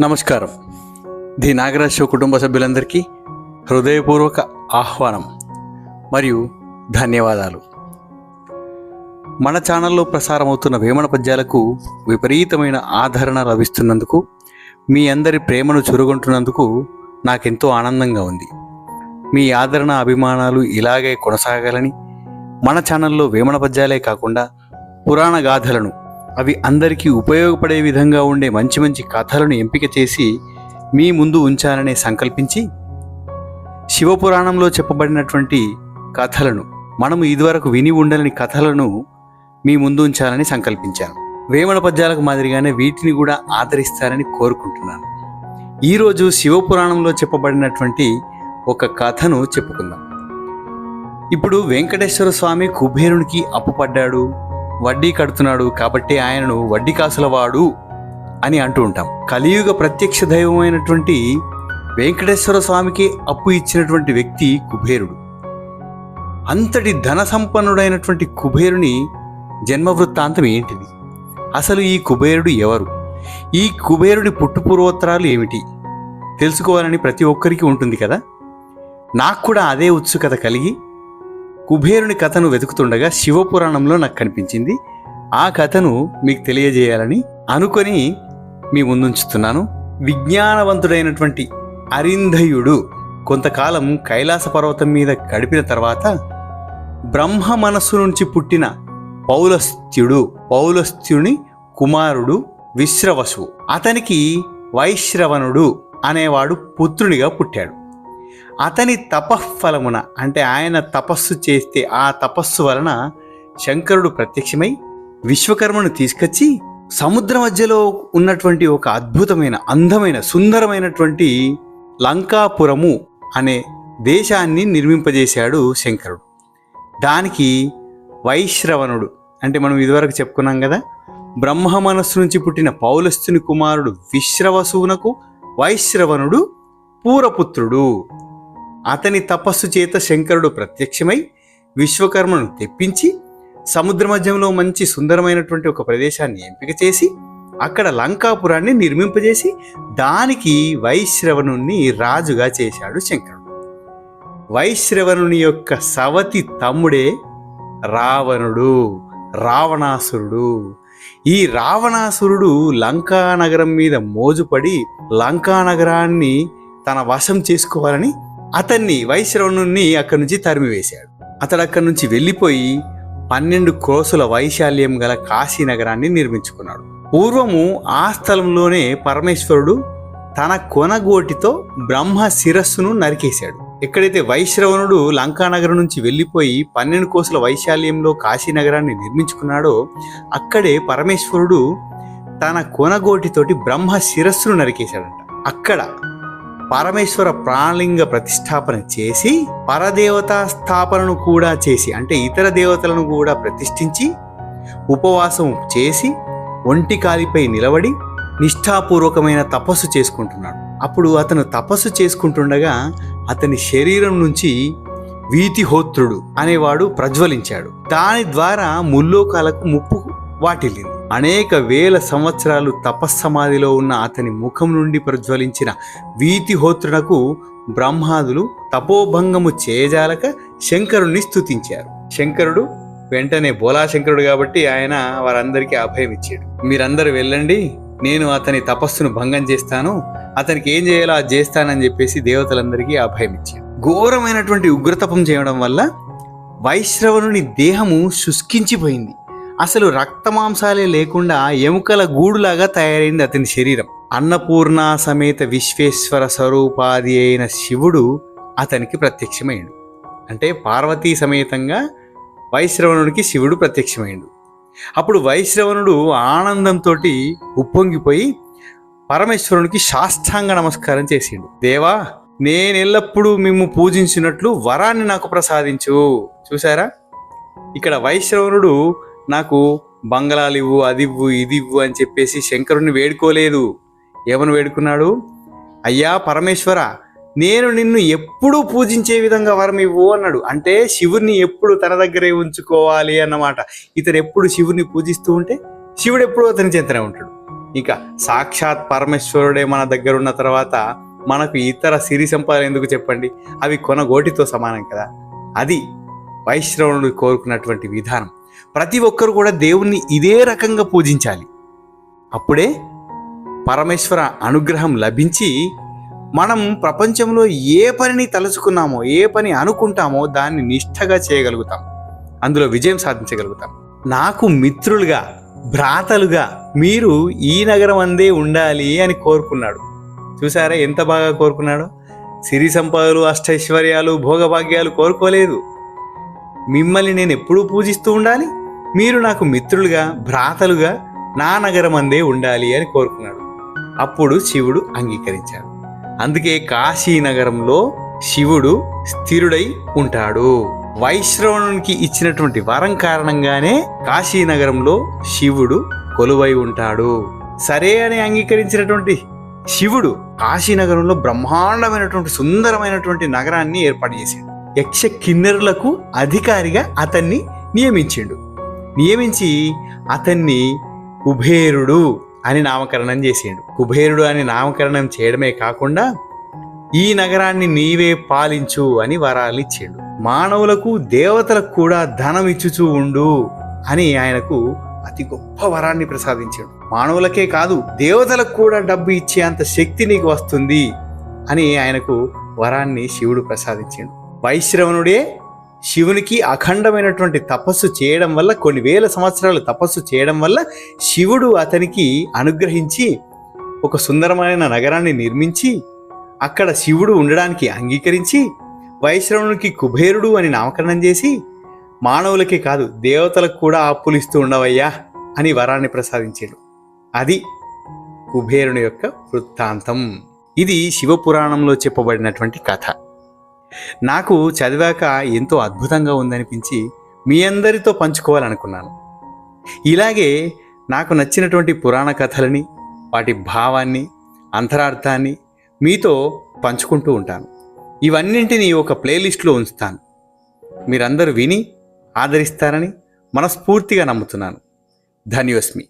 నమస్కారం. The Nagaraj show కుటుంబ సభ్యులందరికీ హృదయపూర్వక ఆహ్వానం మరియు ధన్యవాదాలు. మన ఛానల్లో ప్రసారమవుతున్న వేమన పద్యాలకు విపరీతమైన ఆదరణ లభిస్తున్నందుకు మీ అందరి ప్రేమను చురుగొంటున్నందుకు నాకెంతో ఆనందంగా ఉంది. మీ ఆదరణ అభిమానాలు ఇలాగే కొనసాగాలని మన ఛానల్లో వేమన పద్యాలే కాకుండా పురాణ గాథలను అవి అందరికీ ఉపయోగపడే విధంగా ఉండే మంచి మంచి కథలను ఎంపిక చేసి మీ ముందు ఉంచాలనే సంకల్పించి శివపురాణంలో చెప్పబడినటువంటి కథలను మనము ఇదివరకు విని ఉండని కథలను మీ ముందు ఉంచాలని సంకల్పించాను. వేమన పద్యాలకు మాదిరిగానే వీటిని కూడా ఆదరిస్తారని కోరుకుంటున్నాను. ఈరోజు శివపురాణంలో చెప్పబడినటువంటి ఒక కథను చెప్పుకుందాం. ఇప్పుడు వెంకటేశ్వర స్వామి కుబేరునికి అప్పుపడ్డాడు వడ్డీ కడుతున్నాడు కాబట్టి ఆయనను వడ్డీ కాసులవాడు అని అంటూ ఉంటాం. కలియుగ ప్రత్యక్ష దైవమైనటువంటి వెంకటేశ్వర స్వామికి అప్పు ఇచ్చినటువంటి వ్యక్తి కుబేరుడు. అంతటి ధన సంపన్నుడైనటువంటి కుబేరుని జన్మ వృత్తాంతం ఏంటిది? అసలు ఈ కుబేరుడు ఎవరు? ఈ కుబేరుడి పుట్టుపూర్వోత్తరాలు ఏమిటి? తెలుసుకోవాలని ప్రతి ఒక్కరికి ఉంటుంది కదా? నాకు కూడా అదే ఉత్సుకత కలిగి కుబేరుని కథను వెతుకుతుండగా శివపురాణంలో నాకు కనిపించింది. ఆ కథను మీకు తెలియజేయాలని అనుకొని మీ ముందుంచుతున్నాను. విజ్ఞానవంతుడైనటువంటి అరింధయుడు కొంతకాలం కైలాస పర్వతం మీద గడిపిన తర్వాత బ్రహ్మ మనస్సు నుంచి పుట్టిన పౌలస్త్యుడు పౌలస్త్యుని కుమారుడు విశ్రవసు అతనికి వైశ్రవణుడు అనేవాడు పుత్రునిగా పుట్టాడు. అతని తపఃఫలమున అంటే ఆయన తపస్సు చేస్తే ఆ తపస్సు వలన శంకరుడు ప్రత్యక్షమై విశ్వకర్మను తీసుకొచ్చి సముద్ర మధ్యలో ఉన్నటువంటి ఒక అద్భుతమైన అందమైన సుందరమైనటువంటి లంకాపురము అనే దేశాన్ని నిర్మింపజేశాడు శంకరుడు. దానికి వైశ్రవణుడు అంటే మనం ఇదివరకు చెప్పుకున్నాం కదా బ్రహ్మ మనస్సు నుంచి పుట్టిన పౌలస్తుని కుమారుడు విశ్రవసువునకు వైశ్రవణుడు పూరపుత్రుడు. అతని తపస్సు చేత శంకరుడు ప్రత్యక్షమై విశ్వకర్మను తెప్పించి సముద్ర మధ్యంలో మంచి సుందరమైనటువంటి ఒక ప్రదేశాన్ని ఎంపిక చేసి అక్కడ లంకాపురాన్ని నిర్మింపజేసి దానికి వైశ్రవణుణ్ణి రాజుగా చేశాడు శంకరుడు. వైశ్రవణుని యొక్క సవతి తమ్ముడే రావణుడు రావణాసురుడు. ఈ రావణాసురుడు లంకా నగరం మీద మోజుపడి లంకా నగరాన్ని తన వశం చేసుకోవాలని అతన్ని వైశ్రవణుణ్ణి అక్కడి నుంచి తరిమివేశాడు. అతడు అక్కడి నుంచి వెళ్ళిపోయి పన్నెండు క్రోసుల వైశాల్యం గల కాశీ నగరాన్ని నిర్మించుకున్నాడు. పూర్వము ఆ స్థలంలోనే పరమేశ్వరుడు తన కొనగోటితో బ్రహ్మ శిరస్సును నరికేశాడు. ఎక్కడైతే వైశ్రవణుడు లంకానగరం నుంచి వెళ్ళిపోయి పన్నెండు కోసుల వైశాల్యంలో కాశీ నగరాన్ని నిర్మించుకున్నాడో అక్కడే పరమేశ్వరుడు తన కొనగోటితోటి బ్రహ్మ శిరస్సును నరికేశాడంట. అక్కడ పరమేశ్వర ప్రాణలింగ ప్రతిష్టాపన చేసి పరదేవతా స్థాపనను కూడా చేసి అంటే ఇతర దేవతలను కూడా ప్రతిష్ఠించి ఉపవాసం చేసి ఒంటి కాలిపై నిలబడి నిష్ఠాపూర్వకమైన తపస్సు చేసుకుంటున్నాడు. అప్పుడు అతను తపస్సు చేసుకుంటుండగా అతని శరీరం నుంచి వీతిహోత్రుడు అనేవాడు ప్రజ్వలించాడు. దాని ద్వారా ముల్లోకాలకు ముప్పు వాటిల్లింది. అనేక వేల సంవత్సరాలు తపస్సమాధిలో ఉన్న అతని ముఖం నుండి ప్రజ్వలించిన వీతిహోత్రునకు బ్రహ్మాదులు తపోభంగము చేయజాలక శంకరుణ్ణి స్తుతించారు. శంకరుడు వెంటనే బోలాశంకరుడు కాబట్టి ఆయన వారందరికీ అభయం ఇచ్చాడు. మీరందరూ వెళ్ళండి నేను అతని తపస్సును భంగం చేస్తాను అతనికి ఏం చేయాలో అది చేస్తానని చెప్పేసి దేవతలందరికీ అభయం ఇచ్చాడు. ఘోరమైనటువంటి ఉగ్రతపం చేయడం వల్ల వైశ్రవణుని దేహము శుష్కించిపోయింది. అసలు రక్తమాంసాలే లేకుండా ఎముకల గూడులాగా తయారైంది అతని శరీరం. అన్నపూర్ణ సమేత విశ్వేశ్వర స్వరూపాది అయిన శివుడు అతనికి ప్రత్యక్షమైండు అంటే పార్వతీ సమేతంగా వైశ్రవణుడికి శివుడు ప్రత్యక్షమైండు అప్పుడు వైశ్రవణుడు ఆనందంతో ఉప్పొంగిపోయి పరమేశ్వరునికి సాష్టాంగ నమస్కారం చేసిండు. దేవా నేను ఎల్లప్పుడూ మేము పూజించినట్లు వరాన్ని నాకు ప్రసాదించు. చూసారా ఇక్కడ వైశ్రవణుడు నాకు బంగళాలు ఇవ్వు అది ఇవ్వు ఇది ఇవ్వు అని చెప్పేసి శంకరుణ్ణి వేడుకోలేదు. ఏమని వేడుకున్నాడు? అయ్యా పరమేశ్వర నేను నిన్ను ఎప్పుడూ పూజించే విధంగా వరం ఇవ్వు అన్నాడు. అంటే శివుని ఎప్పుడు తన దగ్గరే ఉంచుకోవాలి అన్నమాట. ఇతను ఎప్పుడు శివుని పూజిస్తూ ఉంటే శివుడు ఎప్పుడు అతని చెంతనే ఉంటాడు. ఇంకా సాక్షాత్ పరమేశ్వరుడే మన దగ్గర ఉన్న తర్వాత మనకు ఇతర సిరి సంపదలు ఎందుకు చెప్పండి? అవి కొనగోటితో సమానం కదా. అది వైష్ణవుడు కోరుకున్నటువంటి విధానం. ప్రతి ఒక్కరు కూడా దేవుణ్ణి ఇదే రకంగా పూజించాలి. అప్పుడే పరమేశ్వర అనుగ్రహం లభించి మనం ప్రపంచంలో ఏ పనిని తలుచుకున్నామో ఏ పని అనుకుంటామో దాన్ని నిష్ఠగా చేయగలుగుతాం. అందులో విజయం సాధించగలుగుతాం. నాకు మిత్రులుగా భ్రాతలుగా మీరు ఈ నగరం అందే ఉండాలి అని కోరుకున్నాడు. చూసారా ఎంత బాగా కోరుకున్నాడో? సిరి సంపదలు అష్టైశ్వర్యాలు భోగభాగ్యాలు కోరుకోలేదు. మిమ్మల్ని నేను ఎప్పుడూ పూజిస్తూ ఉండాలి. మీరు నాకు మిత్రులుగా భ్రాతలుగా నా నగరం అందే ఉండాలి అని కోరుకున్నాడు. అప్పుడు శివుడు అంగీకరించాడు. అందుకే కాశీ నగరంలో శివుడు స్థిరుడై ఉంటాడు. వైశ్రవణునికి ఇచ్చినటువంటి వరం కారణంగానే కాశీ నగరంలో శివుడు కొలువై ఉంటాడు. సరే అని అంగీకరించినటువంటి శివుడు కాశీ నగరంలో బ్రహ్మాండమైనటువంటి సుందరమైనటువంటి నగరాన్ని ఏర్పాటు చేశాడు. యక్ష కిన్నెరులకు అధికారిగా అతన్ని నియమించిండు. నియమించి అతన్ని కుబేరుడు అని నామకరణం చేసిండు. కుబేరుడు అని నామకరణం చేయడమే కాకుండా ఈ నగరాన్ని నీవే పాలించు అని వరాలు ఇచ్చాడు. మానవులకు దేవతలకు కూడా ధనం ఇచ్చుచూ ఉండు అని ఆయనకు అతి గొప్ప వరాన్ని ప్రసాదించాడు. మానవులకే కాదు దేవతలకు కూడా డబ్బు ఇచ్చే అంత శక్తి నీకు వస్తుంది అని ఆయనకు వరాన్ని శివుడు ప్రసాదించాడు. వైశ్రవణుడే శివునికి అఖండమైనటువంటి తపస్సు చేయడం వల్ల కొన్ని వేల సంవత్సరాలు తపస్సు చేయడం వల్ల శివుడు అతనికి అనుగ్రహించి ఒక సుందరమైన నగరాన్ని నిర్మించి అక్కడ శివుడు ఉండడానికి అంగీకరించి వైశ్రవునికి కుబేరుడు అని నామకరణం చేసి మానవులకి కాదు దేవతలకు కూడా అప్పులు ఇస్తూ ఉండవయ్యా అని వరాన్ని ప్రసాదించాడు. అది కుబేరుని యొక్క వృత్తాంతం. ఇది శివపురాణంలో చెప్పబడినటువంటి కథ. నాకు చదివాక ఎంతో అద్భుతంగా ఉందనిపించి మీ అందరితో పంచుకోవాలనుకున్నాను. ఇలాగే నాకు నచ్చినటువంటి పురాణ కథలని వాటి భావాన్ని అంతరార్థాన్ని మీతో పంచుకుంటూ ఉంటాను. ఇవన్నింటినీ ఒక ప్లేలిస్ట్లో ఉంచుతాను. మీరందరూ విని ఆదరిస్తారని మనస్ఫూర్తిగా నమ్ముతున్నాను. ధన్యోస్మి